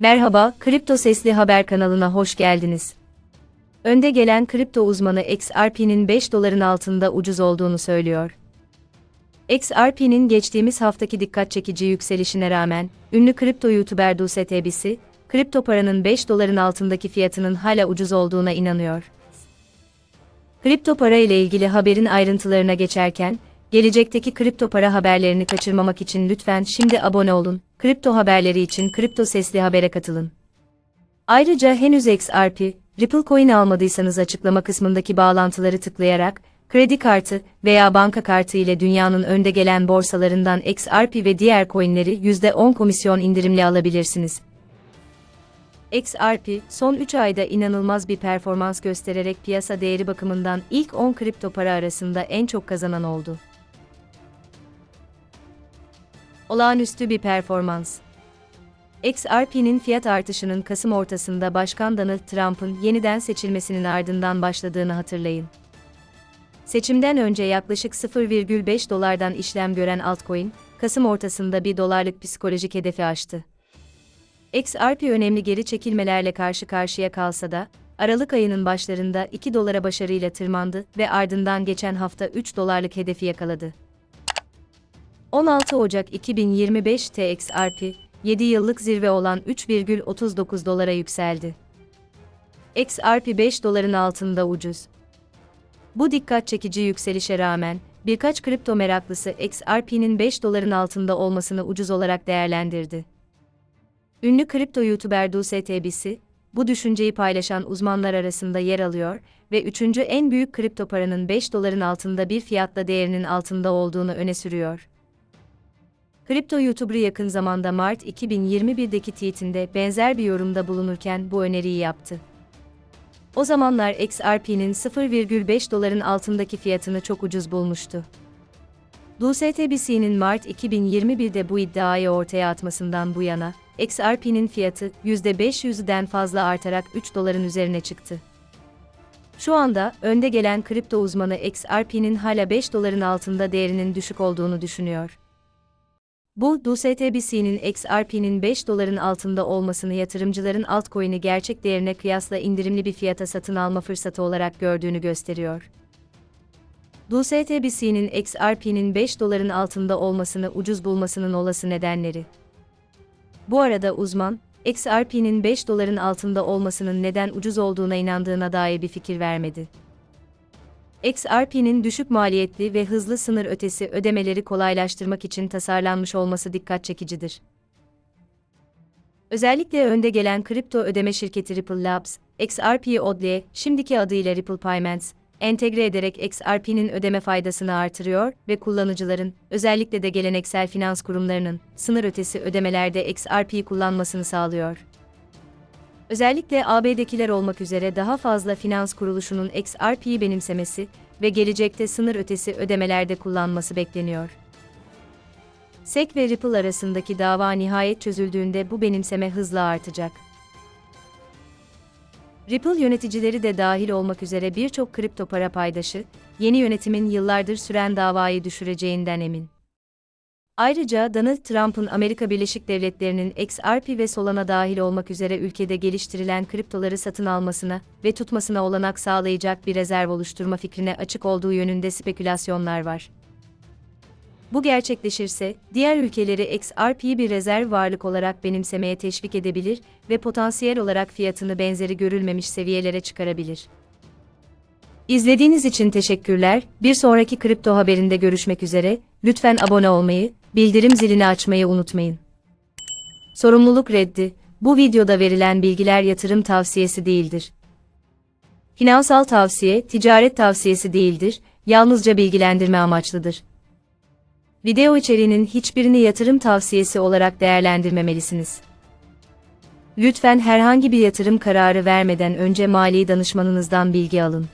Merhaba, Kripto Sesli Haber kanalına hoş geldiniz. Önde gelen kripto uzmanı XRP'nin 5 doların altında ucuz olduğunu söylüyor. XRP'nin geçtiğimiz haftaki dikkat çekici yükselişine rağmen, ünlü kripto YouTuber Duse Tebisi, kripto paranın 5 doların altındaki fiyatının hala ucuz olduğuna inanıyor. Kripto para ile ilgili haberin ayrıntılarına geçerken, gelecekteki kripto para haberlerini kaçırmamak için lütfen şimdi abone olun. Kripto haberleri için Kripto Sesli Haber'e katılın. Ayrıca henüz XRP, Ripple Coin almadıysanız açıklama kısmındaki bağlantıları tıklayarak, kredi kartı veya banka kartı ile dünyanın önde gelen borsalarından XRP ve diğer coinleri %10 komisyon indirimli alabilirsiniz. XRP, son 3 ayda inanılmaz bir performans göstererek piyasa değeri bakımından ilk 10 kripto para arasında en çok kazanan oldu. Olağanüstü bir performans. XRP'nin fiyat artışının Kasım ortasında Başkan Donald Trump'ın yeniden seçilmesinin ardından başladığını hatırlayın. Seçimden önce yaklaşık 0,5 dolardan işlem gören altcoin, Kasım ortasında 1 dolarlık psikolojik hedefi aştı. XRP önemli geri çekilmelerle karşı karşıya kalsa da, Aralık ayının başlarında 2 dolara başarıyla tırmandı ve ardından geçen hafta 3 dolarlık hedefi yakaladı. 16 Ocak 2025 TXRP, 7 yıllık zirve olan 3,39 dolara yükseldi. XRP 5 doların altında ucuz. Bu dikkat çekici yükselişe rağmen, birkaç kripto meraklısı XRP'nin 5 doların altında olmasını ucuz olarak değerlendirdi. Ünlü kripto YouTuber Duse Tebisi, bu düşünceyi paylaşan uzmanlar arasında yer alıyor ve üçüncü en büyük kripto paranın 5 doların altında bir fiyatla değerinin altında olduğunu öne sürüyor. Kripto YouTuber yakın zamanda Mart 2021'deki tweetinde benzer bir yorumda bulunurken bu öneriyi yaptı. O zamanlar XRP'nin 0,5 doların altındaki fiyatını çok ucuz bulmuştu. DUSTBC'nin Mart 2021'de bu iddiayı ortaya atmasından bu yana, XRP'nin fiyatı %500'den fazla artarak 3 doların üzerine çıktı. Şu anda, önde gelen kripto uzmanı XRP'nin hala 5 doların altında değerinin düşük olduğunu düşünüyor. Bu, DUSTBC'nin XRP'nin 5 doların altında olmasını yatırımcıların altcoin'i gerçek değerine kıyasla indirimli bir fiyata satın alma fırsatı olarak gördüğünü gösteriyor. DUSTBC'nin XRP'nin 5 doların altında olmasını ucuz bulmasının olası nedenleri. Bu arada uzman, XRP'nin 5 doların altında olmasının neden ucuz olduğuna inandığına dair bir fikir vermedi. XRP'nin düşük maliyetli ve hızlı sınır ötesi ödemeleri kolaylaştırmak için tasarlanmış olması dikkat çekicidir. Özellikle önde gelen kripto ödeme şirketi Ripple Labs, XRP'yi Odlee, şimdiki adıyla Ripple Payments, entegre ederek XRP'nin ödeme faydasını artırıyor ve kullanıcıların, özellikle de geleneksel finans kurumlarının, sınır ötesi ödemelerde XRP'yi kullanmasını sağlıyor. Özellikle AB'dekiler olmak üzere daha fazla finans kuruluşunun XRP'yi benimsemesi ve gelecekte sınır ötesi ödemelerde kullanması bekleniyor. SEC ve Ripple arasındaki dava nihayet çözüldüğünde bu benimseme hızla artacak. Ripple yöneticileri de dahil olmak üzere birçok kripto para paydaşı, yeni yönetimin yıllardır süren davayı düşüreceğinden emin. Ayrıca Donald Trump'ın Amerika Birleşik Devletleri'nin XRP ve Solana dahil olmak üzere ülkede geliştirilen kriptoları satın almasına ve tutmasına olanak sağlayacak bir rezerv oluşturma fikrine açık olduğu yönünde spekülasyonlar var. Bu gerçekleşirse, diğer ülkeleri XRP'yi bir rezerv varlık olarak benimsemeye teşvik edebilir ve potansiyel olarak fiyatını benzeri görülmemiş seviyelere çıkarabilir. İzlediğiniz için teşekkürler. Bir sonraki kripto haberinde görüşmek üzere. Lütfen abone olmayı, bildirim zilini açmayı unutmayın. Sorumluluk reddi. Bu videoda verilen bilgiler yatırım tavsiyesi değildir. Finansal tavsiye, ticaret tavsiyesi değildir, yalnızca bilgilendirme amaçlıdır. Video içeriğinin hiçbirini yatırım tavsiyesi olarak değerlendirmemelisiniz. Lütfen herhangi bir yatırım kararı vermeden önce mali danışmanınızdan bilgi alın.